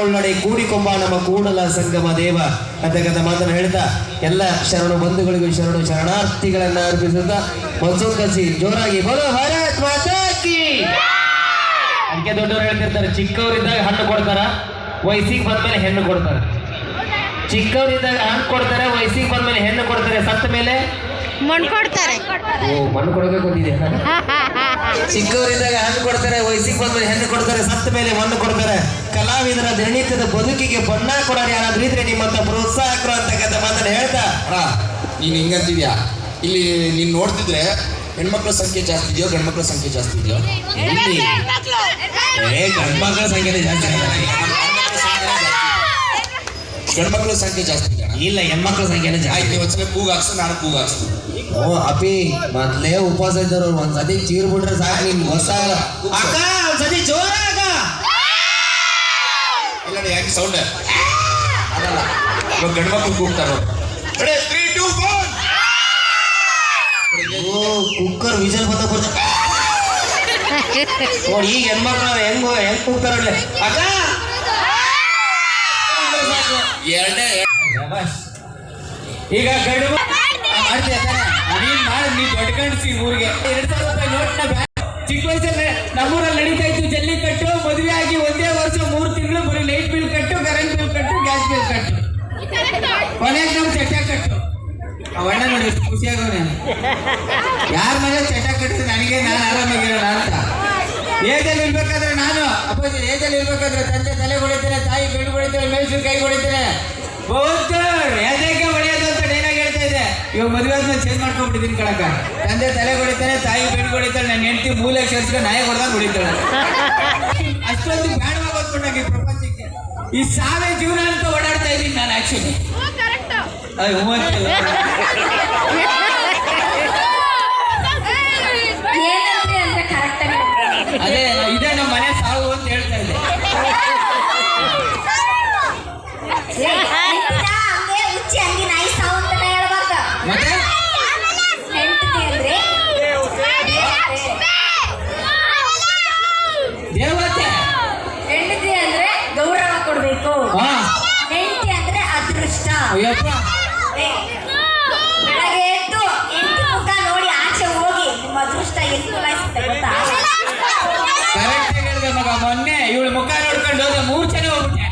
ಉಳ್ಳಡೆ ಕೂಡಿಕೊಂಬ ನಮ್ಮ ಕೂಡಲ ಸಂಗಮ ದೇವ. ಅಂತಕ್ಕಂಥ ಮಾತನ್ನು ಹೇಳ್ತಾ ಎಲ್ಲ ಶರಣು ಬಂಧುಗಳಿಗೂ ಶರಣು ಶರಣಾರ್ಥಿಗಳನ್ನ ಅರ್ಪಿಸುತ್ತಾ ಮನ್ಸೂರ್ ಕಸಿ ಜೋರಾಗಿ ಬರೋ ಭಾರತ್ ಮಾತಾಕಿ ಅದಕ್ಕೆ ದೊಡ್ಡವರು ಹೇಳ್ತಿರ್ತಾರೆ ಚಿಕ್ಕವರಿದ್ದಾಗ ಹಣ್ಣು ಕೊಡ್ತಾರ ವಯಸ್ಸಿಗೆ ಬಂದ್ಮೇಲೆ ಹೆಣ್ಣು ಕೊಡ್ತಾರೆ. ಚಿಕ್ಕವರಿದ್ದಾಗ ಹಣ್ಣು ಕೊಡ್ತಾರೆ ವಯಸ್ಸಿಗೆ ಬಂದ್ಮೇಲೆ ಹೆಣ್ಣು ಕೊಡ್ತಾರೆ ಸತ್ತ ಮೇಲೆ? ಮಣ್ಣು ಕೊಡ್ತಾರೆ. ಓ ಮಣ್ಣು ಕೊಡಬೇಕು ಅಂತಿದೆ ಚಿಕ್ಕವರಿದ್ದಾಗ ಹಣ್ಣು ಕೊಡ್ತಾರೆ ವಯಸ್ಸಿಗೆ ಬಂದ್ಮೇಲೆ ಹೆಣ್ಣು ಕೊಡ್ತಾರೆ ಸತ್ತ ಮೇಲೆ ಮಣ್ಣು ಕೊಡ್ತಾರೆ. ಕಲಾವಿದರ ದಿನನಿತ್ಯದ ಬದುಕಿಗೆ ಬಣ್ಣ ಕೊಡೋರು ಯಾರಾದ್ರೂ ಇದ್ರೆ ನಿಮ್ಮಂತ ಪ್ರೋತ್ಸಾಹಕರು ಅಂತಕ್ಕಂಥ ಮಾತನ್ನ ಹೇಳ್ತಾ. ನೀನು ಹಿಂಗಂತಿದ್ಯಾ? ಇಲ್ಲಿ ನೀನು ನೋಡ್ತಿದ್ರೆ ಹೆಣ್ಮಕ್ಳ ಸಂಖ್ಯೆ ಜಾಸ್ತಿ ಇದೆಯೋ ಗಂಡ್ಮಕ್ಳ ಸಂಖ್ಯೆ ಜಾಸ್ತಿ ಇದೆಯೋ? ಏ ಗಂಡ್ಮಕ್ಳ ಸಂಖ್ಯೆ ಜಾಸ್ತಿ. ಗಂಡ್ಮಕ್ಳ ಸಂಖ್ಯೆ ಜಾಸ್ತಿ. ಇಲ್ಲ ಹೆಣ್ಮಕ್ಳ ಸಂಖ್ಯೆನೇ ಆಯ್ತು ಜಾಸ್ತಿ ನೀವು ಒಂದ್ಸಲ ಕೂಗ್ ಹಾಕ್ಸು ನಾನು ಕೂಗ್ ಓ ಅಪಿ ಮೊದ್ಲೇ ಉಪವಾಸ ಇದ್ದವ್ರು ಒಂದ್ಸತಿ ಚೀರ್ ಬಿಟ್ರೆ ಸಾಕು ನಿಮ್ಗೆ ಗೊತ್ತಾಗಲ್ಲ ಅಕ್ಕ ಒಂದ್ಸತಿ ಜೋರಾಗ ಇಲ್ಲ ಅಣ್ಣ, ಯಾಕೆ ಸೌಂಡ್ ಅದಲ್ಲ. ಇವಾಗ ಗಂಡ್ಮಕ್ಳು ಕೂಗ್ತಾರೋ ತ್ರೀ ಟೂ ಫೋರ್ ಓ ಕುಕ್ಕರ್ ವಿಜಲ್ ಬಂದ ಬರ್ತ ನೋಡಿ ಈಗ ಹೆಣ್ಮಕ್ಳು ಹೆಂಗ್ ಹೆಂಗ್ ಕೂಗ್ತಾರ ಅಕ್ಕ. ಎರಡನೇ ಈಗ ಗಡು ಮಾಡ್ತೀಯ? ನೀನ್ ಮಾಡಿ ನೀ ಊರಿಗೆ. ಎರಡ್ ಸಾವಿರ ರೂಪಾಯಿ ನೋಟ್ನ ಚಿಕ್ಕ ವಯಸ್ಸಲ್ಲಿ ನಮ್ಮೂರಲ್ಲಿ ನಡೀತಾ ಇತ್ತು ಜಲ್ಲಿಕಟ್ಟು ಮದುವೆ ಆಗಿ ಒಂದೇ ವರ್ಷ ಮೂರು ತಿಂಗಳು ಬರೀ ಲೈಟ್ ಬಿಲ್ ಕಟ್ಟು ಕರೆಂಟ್ ಬಿಲ್ ಕಟ್ಟು ಗ್ಯಾಸ್ ಬಿಲ್ ಕಟ್ಟು. ಕೊನೆಗೆ ನಮ್ ಚಟ ಕಟ್ಟು. ಅವಣ್ಣ ನೋಡಿ ಖುಷಿಯಾಗವನೆ ಯಾರ ಮನೆ ಚಟ ಕಟ್ಟಿದ್ರೆ ನನಗೆ ನಾನು ಆರಾಮಾಗಿರೋಣ ಅಂತ. ಏಜಲ್ಲಿ ಇರ್ಬೇಕಾದ್ರೆ ನಾನು ಅಪ್ಪಾಜಿ ಏಜಲ್ಲಿ ಇರ್ಬೇಕಾದ್ರೆ ತಂದೆ ತಲೆ ಹೊಡಿತಾರೆ ತಾಯಿ ಬೆಳ್ಳು ಹೊಡಿತಾರೆ ಮೇಲ್ಸಿನ ಕೈ ಹೊಡಿತಾರೆ ಏಜಕ್ಕೆ ಹೊಡೆಯೋದು ಅಂತ ಡೈಲಾಗ್ ಹೇಳ್ತಾ ಇದೆ ಇವಾಗ ಮದುವೆ ಆದ್ಮೇಲೆ ಚೇಂಜ್ ಮಾಡ್ಕೊಂಡ್ಬಿಟ್ಟಿದ್ದೀನಿ ಕಣಕ ತಂದೆ ತಲೆ ಹೊಡಿತಾನೆ ತಾಯಿ ಬೆಣ್ಣು ಹೊಡಿತಾಳೆ ನನ್ನ ಹೆಂಡತಿ ಮೂಲೆ ಸೇರಿಸ್ಕೊಂಡು ನಾಯಿ ಹೊಡೆದಾಗ ಹೊಡಿತಾಳೆ ಅಷ್ಟೊಂದು ಬೇಡವಾಗಿ ಹೋಗ್ಬಿಟ್ಟಾಗ ಈ ಪ್ರಪಂಚಕ್ಕೆ ಈ ಸಾವೇ ಜೀವನ ಅಂತ ಓಡಾಡ್ತಾ ಇದ್ದೀನಿ ನಾನು ಆಕ್ಚುಲಿ ಅದೇ ಇದೇ ಹಾ. ಹೆಂಡತಿ ಅಂದ್ರೆ ಅದೃಷ್ಟ. ಏ, ಬೆಳಗ್ಗೆ ಎದ್ದು ಹೆಂಡತಿ ಮುಖ ನೋಡಿ ಆಚೆ ಹೋಗಿ ನಿಮ್ಮ ಅದೃಷ್ಟ ಎಷ್ಟು ಬಯಸುತ್ತೆ ಗೊತ್ತಾ? ಕರೆಕ್ಟ್ ಹೇಳಿದೆ ಮಗ. ಮೊನ್ನೆ ಇವಳು ಮುಖ ನೋಡ್ಕೊಂಡು ಹೋದ ಮೂರ್ ಜನ ಹೋಗ್ಬಿಟ್ಟೆ.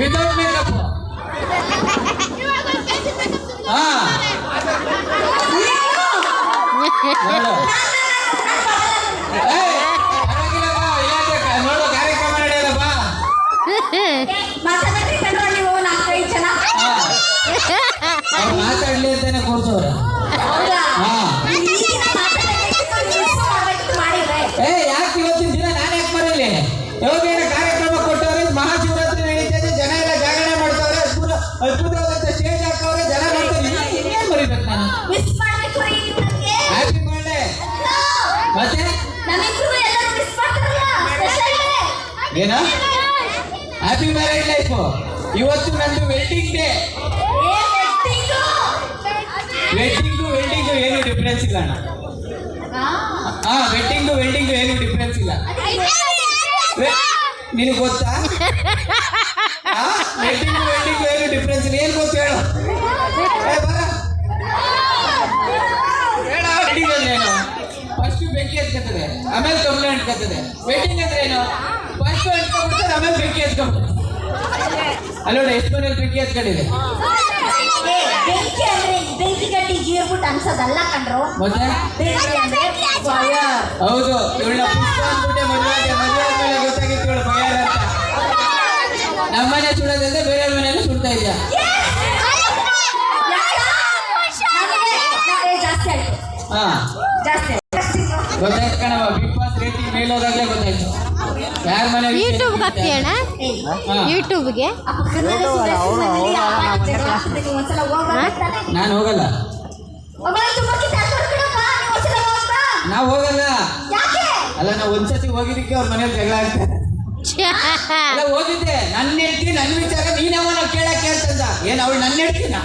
Without makeup. ಹಾ. ನೋಡು. ಅಂತಾನೆ ಕೂರ್ಸೋರು. ಏ ಯಾಕೆ ಇವತ್ತಿನ ದಿನ ನಾನು ಯಾಕೆ ಬರಲಿ ಕಾರ್ಯಕ್ರಮ ಕೊಟ್ಟವ್ರೆ ಮಹಾಶಿವರಾತ್ರಿ ನಡೀತಾ ಇದೆ ಜನ ಎಲ್ಲ ಜಾಗರಣೆ ಮಾಡ್ತಾವ್ರೆ ಅದ್ಭುತ ಅದ್ಭುತವಾದಂತ ಸ್ಟೇಜ್ ಹಾಕವ್ರೆ ಜನ ಮಾಡ್ತಾರೆ ಏನ್ ಬರೀಬೇಕು ನಾನು? ಹ್ಯಾಪಿ ಬರ್ಡೇ ಮತ್ತೆ? ಏನ? ಹ್ಯಾಪಿ ಮ್ಯಾರೇಜ್ ಲೈಫ್ ಇವತ್ತು ನಂದು ವೆಡ್ಡಿಂಗ್ ಡೇ ಡಿಫ್ರೆನ್ಸ್ ಇಲ್ಲ ಅಣ್ಣ. ಹಾ. ವೆಡ್ಡಿಂಗು ವೆಲ್ಡಿಂಗು ಏನು ಡಿಫ್ರೆನ್ಸ್ ಇಲ್ಲ. ನಿನಗೆ ಗೊತ್ತಾ? ವೆಡ್ಡಿಂಗ್ ವೆಲ್ಡಿಂಗು ಏನು ಡಿಫ್ರೆನ್ಸ್ ಇಲ್ಲ. ಏನು ಗೊತ್ತು ಹೇಳು. ವೆಡ್ಡಿಂಗ್ ಅಂದ್ರೆ ಏನು? ಫಸ್ಟ್ ಬೆಂಕಿ ಹತ್ಕೊತದೆ ಆಮೇಲೆ ಕಂಬಳ ಅಂಟ್ಕೊತದೆ. ವೆಡ್ಡಿಂಗ್ ಅಂದ್ರೆ ಏನು? ಫಸ್ಟ್ ಅಂಟ್ಕೊಂಡ್ಬಿಡ್ತಾರೆ ಆಮೇಲೆ ಬೆಂಕಿ ಹತ್ಕೊಂಡ್ಬಿಡ್ತಾರೆ ಅಲ್ಲೋಡ ಎಷ್ಟು ಮನೇಲಿ ಬೆಂಕಿ ಹತ್ಕೊಂಡಿದೆ? ಗೀರ್ಬಿಟ್ಟು ಅನ್ಸೋದಲ್ಲ ಕಣ್ರು? ಮತ್ತೆ? ಹೌದು. ಇವಳ ಪುಷ್ಪ ಅಂದ್ಬಿಟ್ಟೆ ಮದುವೆ ಆಗಿ- ಮದುವೆ ಆದ್ಮೇಲೆ ಗೊತ್ತಾಗಿತ್ತು ಇವಳು ಭಯ ಅಂತ. ನಮ್ಮನೆ ಸುಡೋದಂದ್ರೆ ಬೇರೆ ಮನೆಯಲ್ಲಿ ಸುಡ್ತಾ ಇದೆಯಾ? ಜಾಸ್ತಿ ಹಾ. ಜಾಸ್ತಿ ಆಯ್ತು. ಗೊತ್ತಾಯ್ತು ಕಣವ ಬಿಗ್ ಬಾಸ್ ರೇಟಿಂಗ್ ಮೇಲೆ ಹೋದಾಗಲೇ ಗೊತ್ತಾಯ್ತು. ಯಾರ ಮನೆ ಯೂಟ್ಯೂಬ್ ಏಯ್, ಯೂಟ್ಯೂಬ್ಗೆ. ನಾನು ಹೋಗಲ್ಲ. ನೀವು. ನಾವು ಹೋಗಲ್ಲ. ಅಲ್ಲ ನಾವು ಒಂದ್ಸತಿ ಹೋಗಿದ್ದಕ್ಕೆ ಅವ್ರ ಮನೇಲಿ ಜಗಳ ಆಗ್ತಾರೆ. ಅಲ್ಲ ಹೋಗಿದ್ದೆ. ನನ್ನ ಹೇಳ್ತೀನಿ ನನ್ನ ವಿಚಾರ ನೀನವನ ಅವನ ಕೇಳಕ್ ಅಂತಂದ ಏನ್ ಅವಳು ನನ್ನ ಹೇಳ್ತೀನ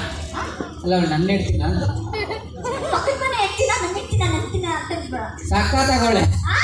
ಅಲ್ಲ ಅವಳು ನನ್ನ ಹೇಳ್ತೀನ ಅಂತ ಆ?